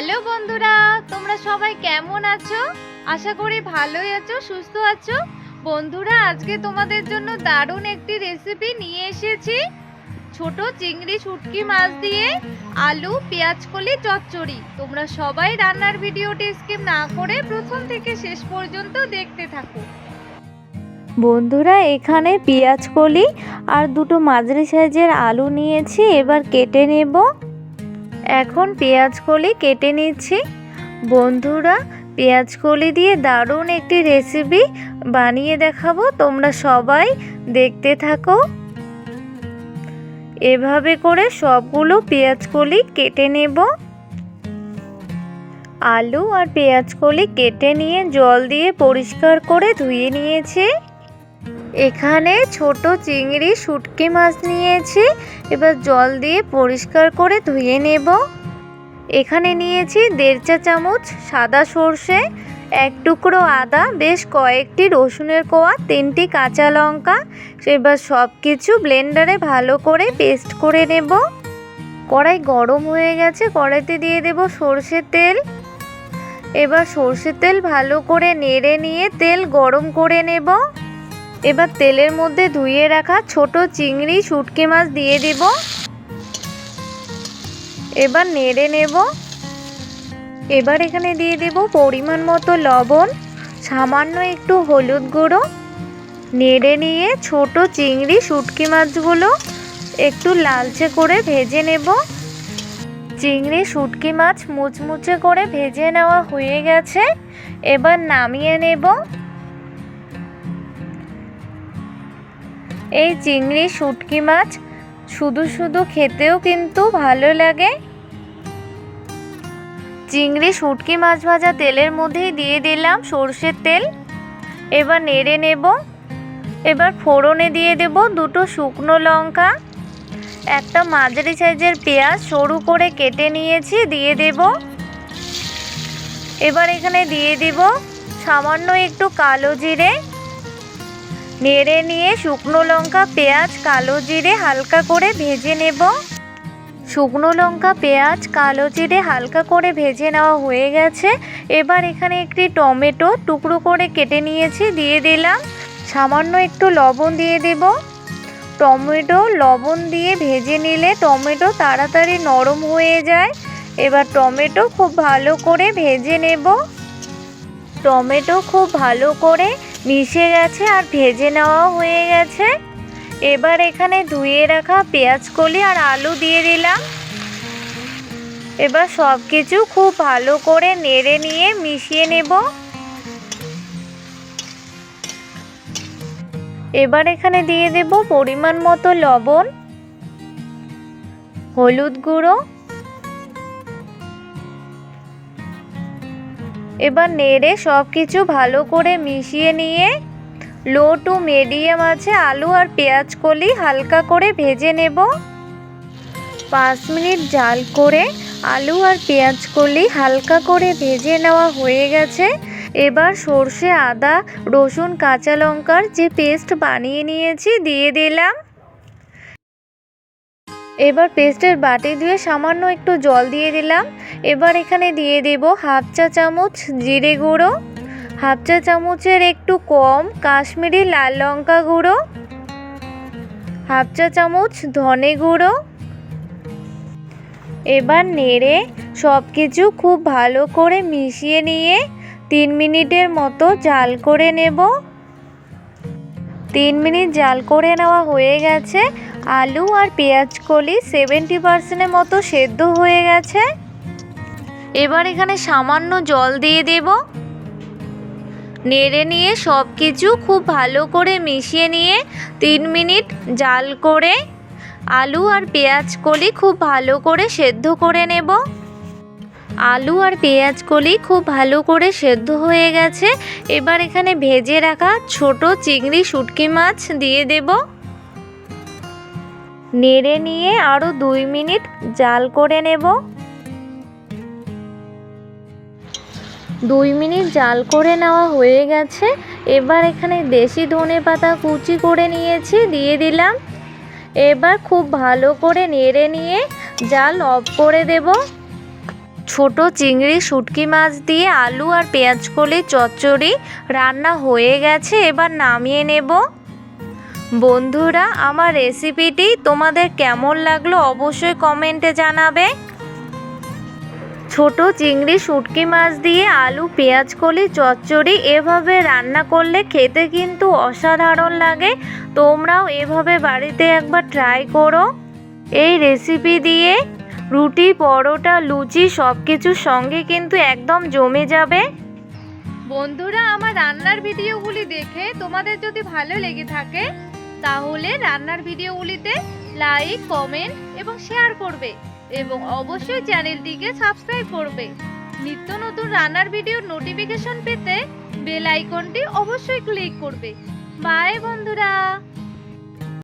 Hello বন্ধুরা, তোমরা সবাই কেমন আছো? আশা করি ভালোই আছো, সুস্থ আছো। বন্ধুরা, আজকে তোমাদের জন্য দারুণ একটি রেসিপি নিয়ে এসেছি। ছোট চিংড়ি শুটকি মাছ দিয়ে আলু, পেঁয়াজ কলি, চচ্চড়ি। তোমরা সবাই রান্নার ভিডিওটি স্কিপ না করে প্রথম থেকে শেষ পর্যন্ত দেখতে থাকো। বন্ধুরা, এখানে পেঁয়াজ কলি আর দুটো মাঝারি সাইজের আলু নিয়েছি, এবার কেটে নেব। এখন পেঁয়াজ কলি কেটে নিচ্ছি। বন্ধুরা, পেঁয়াজ কলি দিয়ে দারুণ একটি রেসিপি বানিয়ে দেখাবো। তোমরা সবাই দেখতে থাকো। এভাবে করে সবগুলো পেঁয়াজ কলি কেটে নেব। আলু আর পেঁয়াজ কলি কেটে নিয়ে জল দিয়ে পরিষ্কার করে ধুয়ে নিয়েছি। এখানে ছোট চিংড়ি শুটকি মাছ নিয়েছি। এবার জল দিয়ে পরিষ্কার করে ধুয়ে নেব। এখানে নিয়েছি দেড় চা চামচ সাদা সর্ষে, এক টুকরো আদা, বেশ কয়েকটি রসুনের কোয়া, তিনটি কাঁচা লঙ্কা। এবার সব কিছু ব্লেন্ডারে ভালো করে পেস্ট করে নেব। কড়াই গরম হয়ে গেছে, কড়াইতে দিয়ে দেব সর্ষের তেল। এবার সর্ষের তেল ভালো করে নেড়ে নিয়ে তেল গরম করে নেব। এবার তেলের মধ্যে ধুয়ে রাখা ছোট চিংড়ি শুটকি মাছ দিয়ে দেব। এবার নেড়ে নেব। এবার এখানে দিয়ে দেব পরিমাণ মতো লবণ, সামান্য একটু হলুদ গুঁড়ো। নেড়ে নিয়ে ছোট চিংড়ি শুটকি মাছগুলো একটু লালচে করে ভেজে নেব। চিংড়ি শুটকি মাছ মুচমুচে করে ভেজে নেওয়া হয়ে গেছে। এবার নামিয়ে নেব। এই চিংড়ি, শুটকি মাছ, শুধু শুধু খেতেও কিন্তু ভালো লাগে। চিংড়ি, শুটকি মাছ ভাজা তেলের মধ্যেই দিয়ে দিলাম সর্ষের তেল। এবার নেড়ে নেব। এবার ফোড়নে দিয়ে দেব দুটো শুকনো লঙ্কা। একটা মাঝারি সাইজের পেঁয়াজ সরু করে কেটে নিয়েছি, দিয়ে দেব। এবার এখানে দিয়ে দেব সামান্য একটু কালো জিরে। নেড়ে নিয়ে শুকনো লঙ্কা, পেঁয়াজ, কালো জিরে হালকা করে ভেজে নেব। শুকনো লঙ্কা, পেঁয়াজ, কালো জিরে হালকা করে ভেজে নেওয়া হয়ে গেছে। এবার এখানে একটি টমেটো টুকরো করে কেটে নিয়েছি, দিয়ে দিলাম। সামান্য একটু লবণ দিয়ে দেব। টমেটো লবণ দিয়ে ভেজে নিলে টমেটো তাড়াতাড়ি নরম হয়ে যায়। এবার টমেটো খুব ভালো করে ভেজে নেব। টমেটো খুব ভালো করে মিশে গেছে আর ভেজে নেওয়া হয়ে গেছে। এবার এখানে ধুয়ে রাখা পেঁয়াজ কলি আর আলু দিয়ে দিলাম। এবার সব কিছু খুব ভালো করে নেড়ে নিয়ে মিশিয়ে নেব। এবার এখানে দিয়ে দেব পরিমাণ মতো লবণ, হলুদ গুঁড়ো। এবার নেড়ে সব কিছু ভালো করে মিশিয়ে নিয়ে লো টু মিডিয়াম আছে আলু আর পেঁয়াজ কলি হালকা করে ভেজে নেব। পাঁচ মিনিট জাল করে আলু আর পেঁয়াজ কলি হালকা করে ভেজে নেওয়া হয়ে গেছে। এবার সর্ষে, আদা, রসুন, কাঁচা লঙ্কার যে পেস্ট বানিয়ে নিয়েছি দিয়ে দিলাম। এবার পেস্টের বাটি দিয়ে সামান্য একটু জল দিয়ে দিলাম। এবার এখানে দিয়ে দেব হাফ চা চামচ জিরে গুঁড়ো, হাফ চা চামচের একটু কম কাশ্মীরি লাল লঙ্কা গুঁড়ো, হাফ চা চামচ ধনে গুঁড়ো। এবার নেড়ে সব কিছু খুব ভালো করে মিশিয়ে নিয়ে তিন মিনিটের মতো জাল করে নেব। তিন মিনিট জাল করে নেওয়া হয়ে গেছে। আলু আর পেঁয়াজ কলি সেভেন্টি পার্সেন্টের মতো সেদ্ধ হয়ে গেছে। এবার এখানে সামান্য জল দিয়ে দেব। নেড়ে নিয়ে সব কিছু খুব ভালো করে মিশিয়ে নিয়ে তিন মিনিট জাল করে আলু আর পেঁয়াজ কলি খুব ভালো করে সেদ্ধ করে নেব। আলু আর পেঁয়াজ কলি খুব ভালো করে সেদ্ধ হয়ে গেছে। এবার এখানে ভেজে রাখা ছোট চিংড়ি শুটকি মাছ দিয়ে দেব। নেড়ে নিয়ে আরও দুই মিনিট জাল করে নেব। দুই মিনিট জাল করে নেওয়া হয়ে গেছে। এবার এখানে দেশি ধনে পাতা কুচি করে নিয়েছি, দিয়ে দিলাম। এবার খুব ভালো করে নেড়ে নিয়ে জাল অফ করে দেব। ছোট চিংড়ি, শুটকি মাছ দিয়ে আলু আর পেঁয়াজ কলি, চচ্চড়ি রান্না হয়ে গেছে। এবার নামিয়ে নেব। বন্ধুরা, আমার রেসিপিটি তোমাদের কেমন লাগল অবশ্যই কমেন্টে জানাবে। ছোট চিংড়ি শুটকি মাছ দিয়ে আলু, পেঁয়াজ, কলি, চচ্চড়ি এভাবে রান্না করলে খেতে কিন্তু অসাধারণ লাগে। তোমরাও এভাবে বাড়িতে একবার ট্রাই করো। এই রেসিপি দিয়ে রুটি, পরোটা, লুচি সব কিছুর সঙ্গে কিন্তু একদম জমে যাবে। বন্ধুরা, আমার রান্নার ভিডিওগুলি দেখে তোমাদের যদি ভালো লেগে থাকে তাহলে রান্নার ভিডিওগুলিতে লাইক কমেন্ট এবং শেয়ার করবে এবং অবশ্যই চ্যানেলটিকে সাবস্ক্রাইব করবে। নিত্য নতুন রান্নার ভিডিওর নোটিফিকেশন পেতে বেল আইকনটি অবশ্যই ক্লিক করবে। বাই বন্ধুরা!